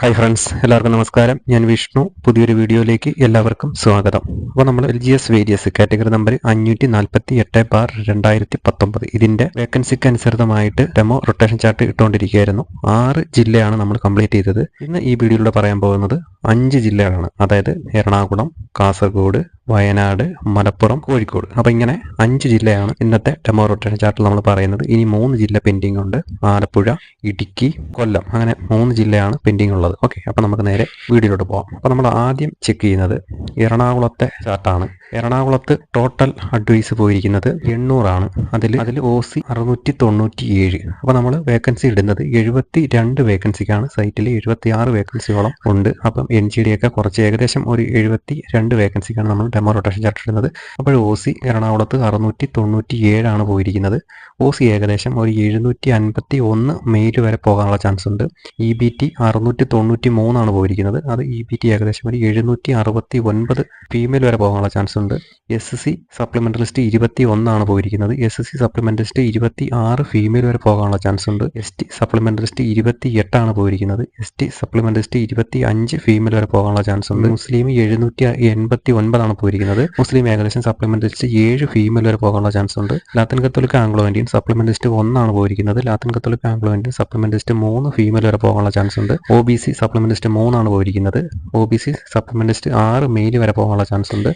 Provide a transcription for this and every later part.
Hi friends എല്ലാവർക്കും നമസ്കാരം. ഞാൻ വിഷ്ണു. പുതിയൊരു വീഡിയോയിലേക്ക് എല്ലാവർക്കും സ്വാഗതം. അപ്പോൾ നമ്മൾ L G S various category number അഞ്ഞൂറ്റി നാൽപ്പത്തി എട്ട് ബാർ രണ്ടായിരത്തി പത്തൊമ്പത് ഇതിന്റെ വേക്കൻസിക്ക് അനുസൃതമായിട്ട് ഡെമോ റൊട്ടേഷൻ ചാർട്ട് ഇട്ടുകൊണ്ടിരിക്കുകയായിരുന്നു. ആറ് ജില്ലയാണ് നമ്മൾ കംപ്ലീറ്റ് ചെയ്തത്. ഇന്ന് ഈ വീഡിയോയിലൂടെ പറയാൻ പോകുന്നത് അഞ്ച് ജില്ലകളാണ്. അതായത് എറണാകുളം കാസർഗോഡ് വയനാട് മലപ്പുറം കോഴിക്കോട്. അപ്പൊ ഇങ്ങനെ അഞ്ച് ജില്ലയാണ് ഇന്നത്തെ ടെമോ റൊട്ടേഷൻ ചാർട്ടിൽ നമ്മൾ പറയുന്നത്. ഇനി മൂന്ന് ജില്ല പെൻഡിങ് ഉണ്ട്. ആലപ്പുഴ ഇടുക്കി കൊല്ലം. അങ്ങനെ മൂന്ന് ജില്ലയാണ് പെൻഡിങ് ഉള്ളത്. ഓക്കെ അപ്പൊ നമുക്ക് നേരെ വീഡിയോയിലോട്ട് പോവാം. അപ്പൊ നമ്മൾ ആദ്യം ചെക്ക് ചെയ്യുന്നത് എറണാകുളത്തെ ചാർട്ടാണ് എറണാകുളത്ത് ടോട്ടൽ അഡ്വൈസ് പോയിരിക്കുന്നത് എണ്ണൂറാണ്. അതിൽ അതിൽ ഒ സി അറുന്നൂറ്റി തൊണ്ണൂറ്റി ഏഴ് അപ്പോൾ നമ്മൾ വേക്കൻസി ഇടുന്നത് എഴുപത്തി രണ്ട് വേക്കൻസിക്കാണ് സൈറ്റിൽ എഴുപത്തി ആറ് വേക്കൻസിയോളം ഉണ്ട്. അപ്പം എൻ ജി ഡി ഒക്കെ കുറച്ച് ഏകദേശം ഒരു എഴുപത്തി രണ്ട് വേക്കൻസിക്കാണ് നമ്മൾ ഡെമോ റൊട്ടേഷൻ ചാർട്ട് ഇടുന്നത്. അപ്പോൾ ഒ സി എറണാകുളത്ത് അറുന്നൂറ്റി തൊണ്ണൂറ്റി ഏഴാണ് പോയിരിക്കുന്നത്. ഒ സി ഏകദേശം ഒരു എഴുന്നൂറ്റി അൻപത്തി ഒന്ന് മെയിൽ വരെ പോകാനുള്ള ചാൻസ് ഉണ്ട്. ഇ ബി ടി അറുന്നൂറ്റി തൊണ്ണൂറ്റി മൂന്നാണ് പോയിരിക്കുന്നത്. അത് ഇ ബി ടി ഏകദേശം ഒരു എഴുന്നൂറ്റി അറുപത്തി ഒൻപത് ഫീമെയിൽ വരെ പോകാനുള്ള ചാൻസ് ഉണ്ട്. എസ് സി സപ്ലിമെന്ററി ലിസ്റ്റ് ഇരുപത്തി ഒന്നാണ് പോയിരിക്കുന്നത്. എസ് സി സപ്ലിമെന്ററി ലിസ്റ്റ് ഇരുപത്തി ആറ് ഫീമെയിൽ വരെ പോകാനുള്ള ചാൻസ് ഉണ്ട്. എസ് ടി സപ്ലിമെന്ററി ലിസ്റ്റ് ഇരുപത്തി എട്ടാണ് പോയിരിക്കുന്നത്. എസ് ടി സപ്ലിമെന്ററി ലിസ്റ്റ് ഇരുപത്തി അഞ്ച് ഫീമെയിൽ വരെ പോകാനുള്ള ചാൻസ് ഉണ്ട്. മുസ്ലിം എഴുന്നൂറ്റി എൺപത്തി ഒൻപതാണ് പോയിരിക്കുന്നത്. മുസ്ലിം ഏകദേശം സപ്ലിമെന്ററി ലിസ്റ്റ് ഏഴ് ഫീമെയിൽ വരെ പോകാനുള്ള ചാൻസ് ഉണ്ട്. Latin Catholic Anglo Indian supplementary list ഒന്നാണ് പോയിരിക്കുന്നത്. Latin Catholic Anglo Indian supplementary list മൂന്ന് ഫീമെയിൽ വരെ പോകാനുള്ള ചാൻസ് ഉണ്ട്. O B C supplementary list മൂന്നാണ് പോയിരിക്കുന്നത്. O B C supplementary list ആറ് മെയിൽ വരെ പോകാനുള്ള ചാൻസ് ഉണ്ട്.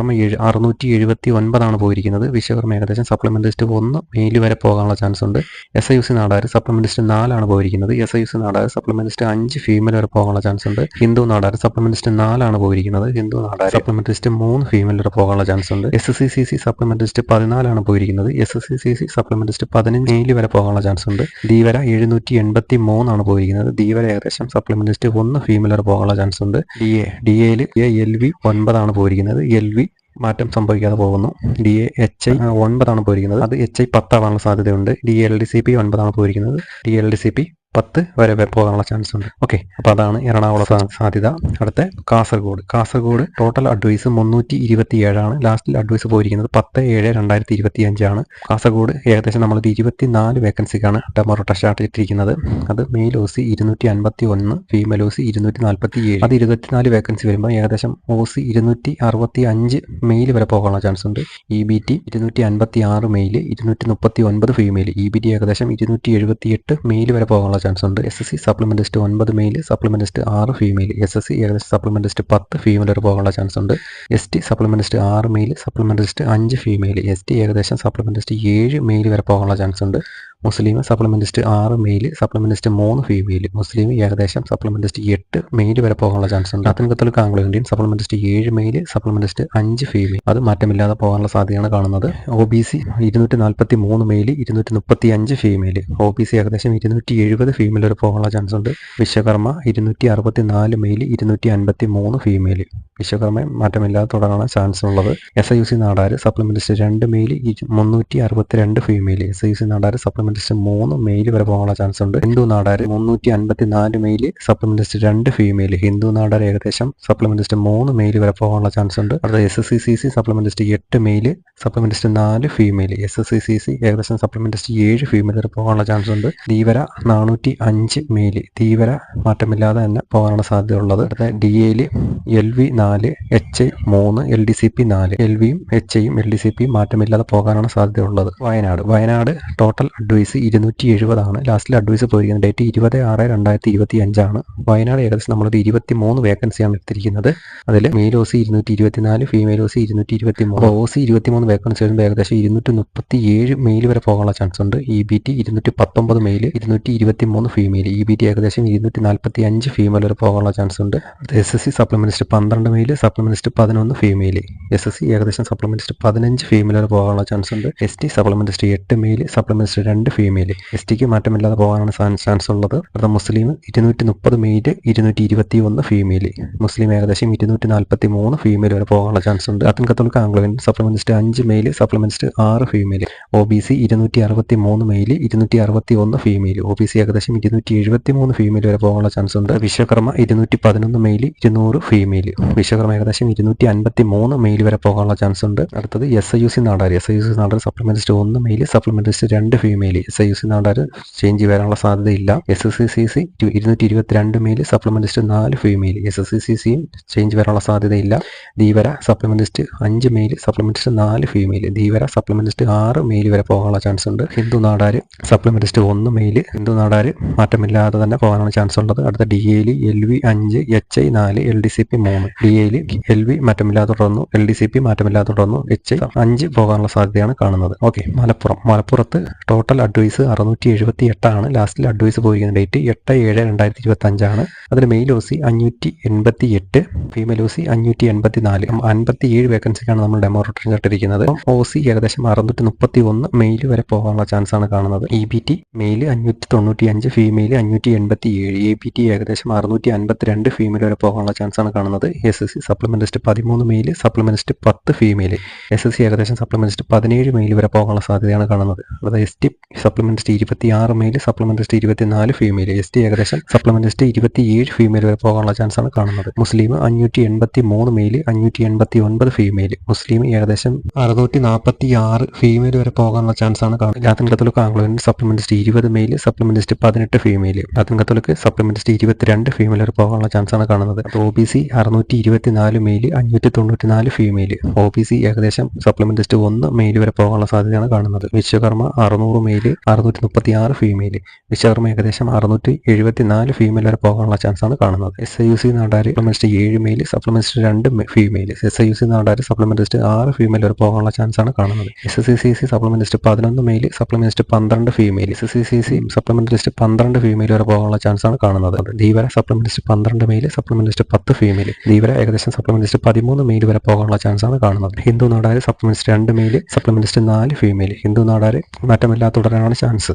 വിശ്വകർമ്മ എഴു അറുന്നൂറ്റി എഴുപത്തി ഒൻപതാണ് പോയിരിക്കുന്നത്. വിശ്വകർമ്മ ഏകദേശം സപ്ലിമെന്റ് ലിസ്റ്റ് ഒന്ന് മെയിൽ വരെ പോകാനുള്ള ചാൻസ് ഉണ്ട്. S I U C Nadar supplement list നാലാണ് പോയിരിക്കുന്നത്. S I U C Nadar supplement list അഞ്ച് ഫീമെയിൽ വരെ പോകാനുള്ള ചാൻസ് ഉണ്ട്. ഹിന്ദു നാടാർ സപ്ലിമെന്റ് ലിസ്റ്റ് നാലാണ് പോയിരിക്കുന്നത്. ഹിന്ദു നാടാർ സപ്ലിമെന്റ് ലിസ്റ്റ് മൂന്ന് ഫീമെയിൽ വരെ പോകാനുള്ള ചാൻസ് ഉണ്ട്. S C C C supplement list പതിനാലാണ് പോയിരിക്കുന്നത്. S C C C supplement list പതിനഞ്ച് മെയിൽ വരെ പോകാനുള്ള ചാൻസ് ഉണ്ട്. ദീവര എഴുന്നൂറ്റി എൺപത്തി മൂന്നാണ് പോയിരിക്കുന്നത്. ദീവര ഏകദേശം സപ്ലിമെന്റ് ലിസ്റ്റ് ഒന്ന് ഫീമെയിൽ വരെ പോകാനുള്ള ചാൻസ് ഉണ്ട്. ഡി എ ഡി എയിൽ എൽ വി ഒൻപതാണ് പോയിരിക്കുന്നത്. എൽ വി മാറ്റം സംഭവിക്കാതെ പോകുന്നു. ഡി എ എച്ച് ഐ ഒൻപതാണ് പോയിരിക്കുന്നത്. അത് എച്ച് ഐ പത്താവാനുള്ള സാധ്യതയുണ്ട്. D L D C P ഒൻപതാണ് പോയിരിക്കുന്നത്. D L D C P പത്ത് വരെ പോകാനുള്ള ചാൻസ് ഉണ്ട്. ഓക്കെ അപ്പോൾ അതാണ് എറണാകുളം സാധ്യത. അടുത്ത കാസർഗോഡ്. കാസർഗോഡ് ടോട്ടൽ അഡ്വൈസ് മുന്നൂറ്റി ഇരുപത്തി ഏഴാണ് ലാസ്റ്റിൽ അഡ്വൈസ് പോയിരിക്കുന്നത് പത്ത് ഏഴ് രണ്ടായിരത്തി ഇരുപത്തി അഞ്ചാണ് കാസർഗോഡ് ഏകദേശം നമ്മൾ ഇരുപത്തി നാല് വേക്കൻസിക്കാണ് ഡെമോറോട്ട സ്റ്റാർട്ട് ചെയ്തിരിക്കുന്നത് അത് മെയിൽ ഒ സി ഇരുന്നൂറ്റി അൻപത്തി ഒന്ന് ഫീമെയിൽ ഒ സി ഇരുന്നൂറ്റി നാൽപ്പത്തി ഏഴ് അത് ഇരുപത്തിനാല് വേക്കൻസി വരുമ്പോൾ ഏകദേശം ഒ സി ഇരുന്നൂറ്റി അറുപത്തി അഞ്ച് മെയിൽ വരെ പോകാനുള്ള ചാൻസ് ഉണ്ട്. ഇ ബി ടി ഇരുന്നൂറ്റി അൻപത്തി ആറ് മെയിൽ ഇരുന്നൂറ്റി മുപ്പത്തി ഒൻപത് ഫീമെയിൽ ഇ ബി ടി ഏകദേശം ഇരുന്നൂറ്റി എഴുപത്തി എട്ട് മെയിൽ വരെ പോകാനുള്ള ചാൻസ് ഉണ്ട്. S S C supplement list ഒൻപത് മെയിൽ സപ്ലിമെന്റ് ലിസ്റ്റ് ആറ് ഫീമെയിൽ എസ് എസ് സി ഏകദേശം സപ്ലിമെന്റ് ലിസ്റ്റ് പത്ത് ഫീമെയിൽ വരെ പോകാനുള്ള ചാൻസ് ഉണ്ട്. എസ് ടി സപ്ലിമെന്റ് ലിസ്റ്റ് ആറ് മെയിൽ സപ്ലിമെന്റ് ലിസ്റ്റ് അഞ്ച് ഫീമെയിൽ എസ് ടി ഏകദേശം സപ്ലിമെന്റ് ലിസ്റ്റ് ഏഴ് മെയിൽ വരെ പോകാനുള്ള ചാൻസ് ഉണ്ട്. മുസ്ലിം സപ്ലിമെന്റ് ലിസ്റ്റ് ആറ് മെയിൽ സപ്ലിമെന്റ് ലിസ്റ്റ് മൂന്ന് ഫീമെയിൽ മുസ്ലിം ഏകദേശം സപ്ലിമെന്റ് ലിസ്റ്റ് എട്ട് മെയിൽ വരെ പോകാനുള്ള ചാൻസ് ഉണ്ട്. Latin Catholic Anglo Indian supplement list ഏഴ് മെയിൽ സപ്ലിമെന്റ് ലിസ്റ്റ് അഞ്ച് ഫീമെയിൽ അത് മാറ്റമില്ലാതെ പോകാനുള്ള സാധ്യതയാണ് കാണുന്നത്. ഒ ബി സി ഇരുന്നൂറ്റി നാൽപ്പത്തി മൂന്ന് മെയിൽ ഇരുന്നൂറ്റി മുപ്പത്തി അഞ്ച് ഫീമെയിൽ ഒ ബി സി ഏകദേശം ഇരുന്നൂറ്റി എഴുപത് ഫീമെയിൽ വരെ പോകാനുള്ള ചാൻസ് ഉണ്ട്. വിശ്വകർമ്മ ഇരുന്നൂറ്റി അറുപത്തി നാല് മെയിൽ ഇരുന്നൂറ്റി അൻപത്തി മൂന്ന് ഫീമെയിൽ വിശ്വകർമ്മ മാറ്റമില്ലാതെ തുടരാനാണ് ചാൻസ് ഉള്ളത്. S I U C Nadar supplement list രണ്ട് മെയിൽ മുന്നൂറ്റി അറുപത്തി രണ്ട് female S I U C Nadar supplement മൂന്ന് മെയിൽ വരെ പോകാനുള്ള ചാൻസ് ഉണ്ട്. ഹിന്ദു നാടാർ മുന്നൂറ്റി അൻപത്തി നാല് മെയിൽ സപ്ലിമെന്റ് ലിസ്റ്റ് രണ്ട് ഫീമെയിൽ ഹിന്ദു നാടാർ ഏകദേശം സപ്ലിമെന്റ് ലിസ്റ്റ് മൂന്ന് മെയിൽ വരെ പോകാനുള്ള ചാൻസ് ഉണ്ട്. അത് S S C C C എട്ട് മെയിൽ സപ്ലിമെന്റ് ലിസ്റ്റ് നാല് female S S C C C ഏകദേശം സപ്ലിമെന്റ് ലിസ്റ്റ് ഏഴ് ഫീമെയിൽ വരെ പോകാനുള്ള ചാൻസ് ഉണ്ട്. ധീവര നാനൂറ്റി അഞ്ച് മെയിൽ ധീവര മാറ്റമില്ലാതെ തന്നെ പോകാനുള്ള സാധ്യത ഉള്ളത് അടുത്ത ഡി എയിൽ എൽ വി നാല് എച്ച് ഐ മൂന്ന് എൽ ഡി സി പി നാല്. എൽ വിയും എച്ച് ഐയും എൽ ഡി സി പിയും മാറ്റമില്ലാതെ പോകാനാണ് സാധ്യത ഉള്ളത് വയനാട്. വയനാട് ടോട്ടൽ അഡ്വൈസ് ഇരുന്നൂറ്റി എഴുപതാണ് ലാസ്റ്റിൽ അഡ്വൈസ് പോയിരിക്കുന്ന ഡേറ്റ് ഇരുപത് ആറ് രണ്ടായിരത്തി ഇരുപത്തി അഞ്ചാണ് വയനാട് ഏകദേശം നമ്മളത് ഇരുപത്തി മൂന്ന് വേക്കൻസിയാണ് എടുത്തിരിക്കുന്നത്. അതിൽ മെയിൽ ഒ സി ഇരുന്നൂറ്റി ഇരുപത്തിനാല് ഫീമെയിൽ ഒ സി ഇരുന്നൂറ്റി ഇരുപത്തി മൂന്ന് ഒ സി ഇരുപത്തി മൂന്ന് വേക്കൻസി വരുമ്പോൾ ഏകദേശം ഇരുന്നൂറ്റി മുപ്പത്തി ഏഴ് മെയിൽ വരെ പോകാനുള്ള ചാൻസ് ഉണ്ട്. ഇ ബി ടി ഇരുന്നൂറ്റി പത്തൊമ്പത് മെയിൽ ഇരുന്നൂറ്റി ഇരുപത്തി മൂന്ന് ഫീമെയിൽ ഇ ബി ടി ഏകദേശം ഇരുന്നൂറ്റി നാൽപ്പത്തി അഞ്ച് ഫീമെയിൽ വരെ പോകാനുള്ള ചാൻസ് ഉണ്ട്. എസ് എസ് സി സപ്ലിമെൻസ്റ്റ് പന്ത്രണ്ട് മെയിൽ സപ്ലിമെൻസ്റ്റ് പതിനൊന്ന് ഫീമെയിൽ എസ് എസ് സി ഏകദേശം സപ്ലിമെൻസ്റ്റ് പതിനഞ്ച് ഫീമെയിൽ വരെ പോകാനുള്ള ചാൻസ് ഉണ്ട്. എസ് ടി സപ്ലിമെൻസ്റ്റ് എട്ട് മെയിൽ സപ്ലിമെൻസ്റ്റ് ലിസ്റ്റ് രണ്ട് ഫീമെയിൽ എസ് ടിക്ക് മാറ്റമില്ലാതെ പോകാനാണ് ചാൻസ് ഉള്ളത് അടുത്ത മുസ്ലിം ഇരുന്നൂറ്റി മുപ്പത് മെയിൽ ഇരുന്നൂറ്റി ഇരുപത്തി ഒന്ന് ഫീമെയിൽ മുസ്ലിം ഏകദേശം ഇരുന്നൂറ്റി നാൽപ്പത്തി മൂന്ന് ഫീമെയിൽ വരെ പോകാനുള്ള ചാൻസ് ഉണ്ട് അതിന് കത്തോലിക്ക് ആംഗ്ലോ ഇന്ത്യൻ സപ്ലിമെന്റ് അഞ്ച് മെയിൽ സപ്ലിമെന്റ് ലിസ്റ്റ് ആറ് ഫീമെയിൽ ഒ ബി സി ഇരുന്നൂറ്റി അറുപത്തി മൂന്ന് മെയിൽ ഇരുന്നൂറ്റി അറുപത്തി ഒന്ന് ഫീമെയിൽ ഒ ബി സി ഏകദേശം ഇരുന്നൂറ്റി എഴുപത്തി മൂന്ന് ഫീമെയിൽ വരെ പോകാനുള്ള ചാൻസ് ഉണ്ട് വിശ്വകർമ്മ ഇരുന്നൂറ്റി പതിനൊന്ന് മെയിൽ ഇരുന്നൂറ് ഫീമെയിൽ വിശ്വകർമ്മ ഏകദേശം ഇരുന്നൂറ്റി അൻപത്തി മൂന്ന് മെയിൽ വരെ പോകാനുള്ള ചാൻസ് ഉണ്ട് അടുത്തത് S I U C Nadar S I U C Nadar supplement list ഒന്ന് മെയിൽ സപ്ലിമെന്റ് ലിസ്റ്റ് രണ്ട് female male S I U C Nadar change വരാനുള്ള സാധ്യതയില്ല. S S C C C ഇരുന്നൂറ്റി ഇരുപത്തിരണ്ട് മെയിൽ സപ്ലിമെന്റ് ലിസ്റ്റ് നാല് female S S C C സിയും change വരാനുള്ള സാധ്യതയില്ല. ധീവര സപ്ലിമെന്റ് ലിസ്റ്റ് അഞ്ച് മെയിൽ സപ്ലിമെന്റ് ലിസ്റ്റ് നാല് ഫീമെയിൽ ധീവര സപ്ലിമെന്റ് ലിസ്റ്റ് ആറ് മെയിൽ വരെ പോകാനുള്ള ചാൻസ് ഉണ്ട്. ഹിന്ദു നാടാർ സപ്ലിമെന്റ് ലിസ്റ്റ് ഒന്ന് മെയിൽ ഹിന്ദു നാടാർ മാറ്റമില്ലാതെ തന്നെ പോകാനുള്ള ചാൻസ് ഉള്ളത്. അടുത്ത ഡി എയിൽ എൽ വി അഞ്ച് എച്ച് ഐ നാല് എൽ ഡി സി പി മൂന്ന്. ഡി എയിൽ എൽ വി മാറ്റമില്ലാതെ തുടർന്നു. എൽ ഡി സി പി മാറ്റമില്ലാതെ തുടർന്നു. എച്ച് ഐ അഞ്ച് പോകാനുള്ള സാധ്യതയാണ് കാണുന്നത്. ഓക്കെ മലപ്പുറം. മലപ്പുറത്ത് ടോട്ടൽ അഡ്വൈസ് അറുന്നൂറ്റി എഴുപത്തി എട്ടാണ് ലാസ്റ്റിൽ അഡ്വൈസ് പോയിരിക്കുന്ന ഡേറ്റ് എട്ട് ഏഴ് രണ്ടായിരത്തി ഇരുപത്തി അഞ്ചാണ് അതിൽ മെയിൽ ഒ സി അഞ്ഞൂറ്റി എൺപത്തി എട്ട് ഫീമെയിൽ സി അഞ്ഞൂറ്റി എൺപത്തി നാല് അൻപത്തി ഏഴ് വേക്കൻസിക്കാണ് നമ്മൾ ഡെമോ റിട്ടേൺ ഇട്ടിരിക്കുന്നത് ഒ സി ഏകദേശം അറുന്നൂറ്റി മുപ്പത്തി ഒന്ന് മെയിൽ വരെ പോകാനുള്ള ചാൻസ് ആണ് കാണുന്നത്. ഇ ബി ടി മെയിൽ അഞ്ഞൂറ്റി തൊണ്ണൂറ്റി അഞ്ച് ഫീമെയിൽ അഞ്ഞൂറ്റി എൺപത്തി ഏഴ് എ ബി ടി ഏകദേശം അറുന്നൂറ്റി അൻപത്തി രണ്ട് ഫീമെയിൽ വരെ പോകാനുള്ള ചാൻസ് ആണ് കാണുന്നത്. S S C supplement list പതിമൂന്ന് മെയിൽ സപ്ലിമെന്റ് ലിസ്റ്റ് പത്ത് ഫീമെയിൽ എസ് എസ് സി ഏകദേശം സപ്ലിമെന്റ് ലിസ്റ്റ് പതിനേഴ് മെയിൽ വരെ പോകാനുള്ള സാധ്യതയാണ് കാണുന്നത്. അതായത് എസ് ടി സപ്ലിമെന്റ് ലിസ്റ്റ് ഇരുപത്തി ആറ് മെയിൽ സപ്ലിമെന്റ് ലിസ്റ്റ് ഇരുപത്തിനാല് ഫീമെയിൽ എസ് ടി ഏകദേശം സപ്ലിമെന്റ് ലിസ്റ്റ് ഇരുപത്തി ഏഴ് ഫീമെയിൽ വരെ പോകാനുള്ള ചാൻസ് ആണ് കാണുന്നത്. മുസ്ലിം അഞ്ഞൂറ്റി എൺപത്തി മൂന്ന് മെയിൽ അഞ്ഞൂറ്റി എൺപത്തി ഒൻപത് ഫീമെയിൽ മുസ്ലിം ഏകദേശം അറുന്നൂറ്റി നാൽപ്പത്തി ആറ് ഫീമെയിൽ വരെ പോകാനുള്ള ചാൻസ് ആണ് കാണുന്നത്. Latin Catholic Anglo Indian supplement list ഇരുപത് മെയിൽ സപ്ലിമെന്റ് ലിസ്റ്റ് പതിനെട്ട് female Latin Catholic supplement list ഇരുപത്തിരണ്ട് ഫീമെയിൽ വരെ പോകാനുള്ള ചാൻസ് ആണ് കാണുന്നത്. ഒ ബി സി അറുന്നൂറ്റി ഇരുപത്തി നാല് മെയിൽ അഞ്ഞൂറ്റി തൊണ്ണൂറ്റി നാല് ഫീമെയിൽ ഒ ബി സി ഏകദേശം സപ്ലിമെന്റ് ലിസ്റ്റ് ഒന്ന് മെയിൽ വരെ പോകാനുള്ള സാധ്യതയാണ് കാണുന്നത്. വിശ്വകർമ്മ അറുന്നൂറ് മെയിൽ അറുന്നൂറ്റി മുപ്പത്തി ആറ് ഫീമെയിൽ വിശ്വകർമ്മ ഏകദേശം അറുന്നൂറ്റി എഴുപത്തി നാല് ഫീമെയിൽ വരെ പോകാനുള്ള ചാൻസ് ആണ് കാണുന്നത്. S I U C Nadar supplement ഏഴ് മെയിൽ സപ്ലിമെന്റ് രണ്ട് female S I U C Nadar supplement list ആറ് ഫീമെയിൽ വരെ പോകാനുള്ള ചാൻസ് ആണ് കാണുന്നത്. S S C C C supplement list പതിനൊന്ന് മെയിൽ സപ്ലിമെന്റ് ലിസ്റ്റ് പന്ത്രണ്ട് female S S C C C supplement list പന്ത്രണ്ട് ഫീമെയിൽ വരെ പോകാനുള്ള ചാൻസ് ആണ് കാണുന്നത്. ധീവര സപ്ലിമെന്റ് ലിസ്റ്റ് പന്ത്രണ്ട് മെയിൽ സപ്ലിമെന്റ് ലിസ്റ്റ് പത്ത് ഫീമെയിൽ ധീവര ഏകദേശം സപ്ലിമെന്റ് ലിസ്റ്റ് പതിമൂന്ന് മെയിൽ വരെ പോകാനുള്ള ചാൻസ് ആണ് കാണുന്നത്. ഹിന്ദു നാടാർ സപ്ലിമെന്റ് ലിസ്റ്റ് രണ്ട് മെയിൽ സപ്ലിമെന്റ് ലിസ്റ്റ് നാല് ഫീമെയിൽ ഹിന്ദു നാടാർ മാറ്റമില്ലാതെ തുടരാനാണ് ചാൻസ്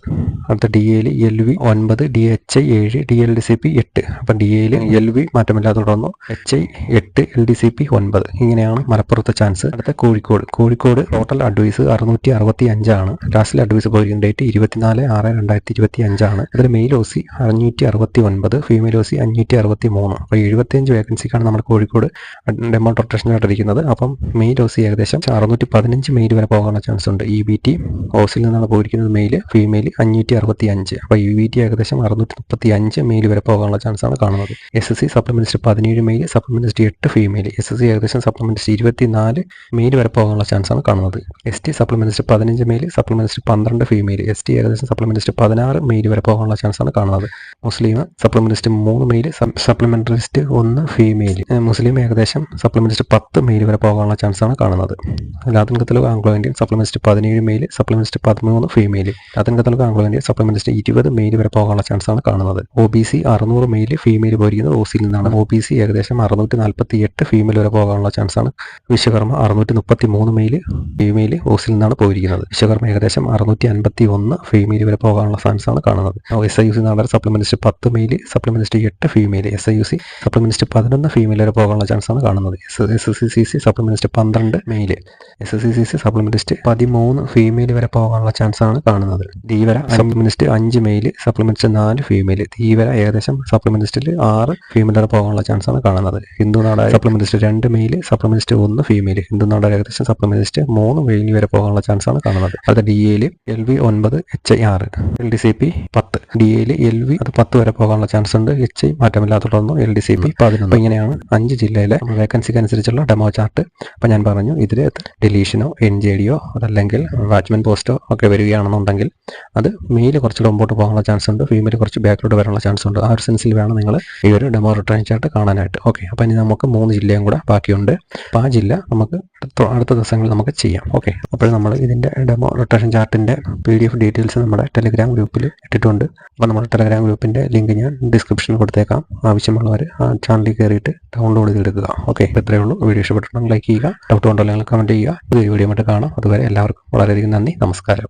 അടുത്ത ഡി എയിൽ എൽ വി ഒൻപത് ഡി എച്ച് ഐ ഏഴ് D L D C P എട്ട്. അപ്പം ഡി എയിൽ എൽ വി മാറ്റമില്ലാതെ തുടർന്നു. എച്ച് ഐ എട്ട് എൽ ഡി സി പി ഒൻപത്. ഇങ്ങനെയാണ് മലപ്പുറത്തെ ചാൻസ് അടുത്ത കോഴിക്കോട്. കോഴിക്കോട് ടോട്ടൽ അഡ്വൈസ് അറുന്നൂറ്റി അറുപത്തി അഞ്ചാണ് ലാസ്റ്റിൽ അഡ്വൈസ് പോയിരിക്കുന്ന ഡേറ്റ് ഇരുപത്തിനാല് ആറ് രണ്ടായിരത്തി ഇരുപത്തി അഞ്ചാണ് അതിൽ മെയിൽ ഓസി അഞ്ഞൂറ്റി അറുപത്തി ഒൻപത് ഫീമെയിൽ ഓസി അഞ്ഞൂറ്റി അറുപത്തി മൂന്ന് അപ്പോൾ എഴുപത്തിയഞ്ച് വേക്കൻസിക്കാണ് നമ്മൾ കോഴിക്കോട് ഡെമോ റൊട്ടേഷൻ ആയിട്ടിരിക്കുന്നത് അപ്പം മെയിൽ ഓസി ഏകദേശം അറുന്നൂറ്റി പതിനഞ്ച് മെയിൽ വരെ പോകാനുള്ള ചാൻസ് ഉണ്ട്. ഇ ബി ടി ഓസിൽ നിന്നാണ് പോയിരിക്കുന്നത് മെയിൽ ഫീമെയിൽ അഞ്ഞൂറ്റി അറുപത്തി അഞ്ച് അപ്പോൾ യു വി ടി ഏകദേശം അറുന്നൂറ്റി മുപ്പത്തി അഞ്ച് മെയിൽ വരെ പോകാനുള്ള ചാൻസ് ആണ് കാണുന്നത് S S C supplement list പതിനേഴ് മെയിൽ സപ്ലിമെന്റ് ലിസ്റ്റ് എട്ട് ഫീമെയിൽ എസ് എസ് സി ഏകദേശം സപ്ലിമെന്റ് ഇരുപത്തി നാല് മെയിൽ വരെ പോകാനുള്ള ചാൻസ് ആണ് കാണുന്നത് എസ് ടി സപ്ലിമെന്റ് ലിസ്റ്റ് പതിനഞ്ച് മെയിൽ സപ്ലിമെന്റ് ലിസ്റ്റ് പന്ത്രണ്ട് ഫീമെയിൽ എസ് ടി ഏകദേശം സപ്ലിമെന്റ് ലിസ്റ്റ് പതിനാറ് മെയിൽ വരെ പോകാനുള്ള ചാൻസ് ആണ് കാണുന്നത് മുസ്ലിം സപ്ലിമെന്റ് ലിസ്റ്റ് മൂന്ന് മെയിൽ സപ്ലിമെന്ററിസ്റ്റ് ഒന്ന് ഫീമെയിൽ മുസ്ലിം ഏകദേശം സപ്ലിമെന്റ് ലിസ്റ്റ് പത്ത് മെയിൽ വരെ പോകാനുള്ള ചാൻസ് ആണ് കാണുന്നത് Latin Catholic Anglo Indian supplement list പതിനേഴ് മെയിൽ സപ്ലിമെന്റ് ലിസ്റ്റ് പതിമൂന്ന് female Latin Catholic Anglo Indian supplement list ഇരുപത് മെയിൽ വരെ പോകാനുള്ള ചാൻസ് ആണ് കാണുന്നത്. ഒ ബി സി അറുന്നൂറ് മെയിൽ ഫീമെയിൽ പോയിരിക്കുന്നത് ഒ സിയിൽ നിന്നാണ്. ഒ ബി സി ഏകദേശം അറുന്നൂറ്റി നാൽപ്പത്തി എട്ട് ഫീമെയിൽ വരെ പോകാനുള്ള ചാൻസ് ആണ്. വിശ്വകർമ്മ അറുന്നൂറ്റി മുപ്പത്തി മൂന്ന് മെയിൽ ഫീമെയിൽ ഓസിൽ നിന്നാണ് പോയിരിക്കുന്നത്. വിശ്വകർമ്മ ഏകദേശം അറുന്നൂറ്റി അൻപത്തി ഒന്ന് ഫീമെയിൽ വരെ പോകാനുള്ള ചാൻസ് ആണ് കാണുന്നത്. എസ് ഐ യു സി നാളെ സപ്ലിമെന്റ് ലിസ്റ്റ് പത്ത് മെയിൽ സപ്ലിമെന്റ് ലിസ്റ്റ് എട്ട് female S I U C supplement list പതിനൊന്ന് ഫീമെയിൽ വരെ പോകാനുള്ള ചാൻസ് ആണ് കാണുന്നത്. S S C C C supplement list പന്ത്രണ്ട് male S S C C C പതിമൂന്ന് ഫീമെയിൽ വരെ പോകാനുള്ള ചാൻസ് ആണ് കാണുന്നത്. ധീവര സപ്ലിമെന്റ് ലിസ്റ്റ് അഞ്ച് മെയിൽ സപ്ലിമെന്റ് ലിസ്റ്റ് നാല് ഫീമെയിൽ ധീവര ഏകദേശം സപ്ലിമെന്റ് ലിസ്റ്റിൽ ആറ് ഫീമെയിൽ വരെ പോകാനുള്ള ചാൻസ് ആണ് കാണുന്നത്. ഹിന്ദു നാടായ സപ്ലിമെന്റ് ലിസ്റ്റ് രണ്ട് മെയിൽ സപ്ലിമെന്റിസ്റ്റ് ഒന്ന് ഫീമെയിൽ ഹിന്ദു നാടായ ഏകദേശം സപ്ലിമെന്റ് ലിസ്റ്റ് മൂന്ന് മെയിൽ വരെ പോകാനുള്ള ചാൻസ് ആണ് കാണുന്നത്. അത് ഡി എയിൽ എൽ വി ഒൻപത് എച്ച് ഐ ആറ്. എൽ ഡി സി പി പത്ത്. ഡി എയിൽ എൽ വി അത് പത്ത് വരെ പോകാനുള്ള ചാൻസ് ഉണ്ട്. എച്ച് ഐ മാറ്റമില്ലാത്തതൊന്നും എൽ ഡി സി പി പതിനൊന്ന്. ഇങ്ങനെയാണ് അഞ്ച് ജില്ലയിലെ വേക്കൻസിക്ക് അനുസരിച്ചുള്ള ഡെമോ ചാർട്ട് അപ്പോൾ ഞാൻ പറഞ്ഞു ഇതിൽ ഡിലീഷനോ എൻ ജെ ഡിയോ അതല്ലെങ്കിൽ വാച്ച്മാൻ പോസ്റ്റോ ഒക്കെ വരികയാണെന്നുണ്ടെങ്കിൽ അത് മെയിൽ കുറച്ചുകൂടെ മുമ്പോട്ട് പോകാനുള്ള ചാൻസ് ഉണ്ട് ഫീമെയിൽ കുറച്ച് ബാക്കിലോട്ട് വരാനുള്ള ചാൻസ് ഉണ്ട്. ആ ഒരു സെൻസിൽ വേണം നിങ്ങൾ ഈ ഒരു ഡെമോ റിട്ടേൺ ചാർട്ട് കാണാനായിട്ട്. ഓക്കെ അപ്പോൾ ഇനി നമുക്ക് മൂന്ന് ജില്ലയും കൂടെ ബാക്കിയുണ്ട്. അപ്പോൾ ആ ജില്ല നമുക്ക് അടുത്ത- ദിവസങ്ങളിൽ നമുക്ക് ചെയ്യാം. ഓക്കെ അപ്പോൾ നമ്മൾ ഇതിന്റെ ഡെമോ റൊട്ടേഷൻ ചാർട്ടിന്റെ പി ഡി എഫ് ഡീറ്റെയിൽസ് നമ്മുടെ ടെലിഗ്രാം ഗ്രൂപ്പിൽ ഇട്ടിട്ടുണ്ട്. അപ്പോൾ നമ്മുടെ ടെലിഗ്രാം ഗ്രൂപ്പിന്റെ ലിങ്ക് ഞാൻ ഡിസ്ക്രിപ്ഷനിൽ കൊടുത്തേക്കാം. ആവശ്യമുള്ളവർ ആ ചാനലിൽ കയറിയിട്ട് ഡൗൺലോഡ് ചെയ്തെടുക്കുക. ഓക്കെ ഇത്രയേ ഉള്ളൂ. വീഡിയോ ഇഷ്ടപ്പെട്ടിട്ടുണ്ടെങ്കിൽ ലൈക്ക് ചെയ്യുക. ഡൗട്ട് ഉണ്ടോ അല്ലെങ്കിൽ കമന്റ് ചെയ്യുക. പുതിയ വീഡിയോ ആയിട്ട് കാണാം. അതുവരെ എല്ലാവർക്കും വളരെയധികം നന്ദി. നമസ്കാരം.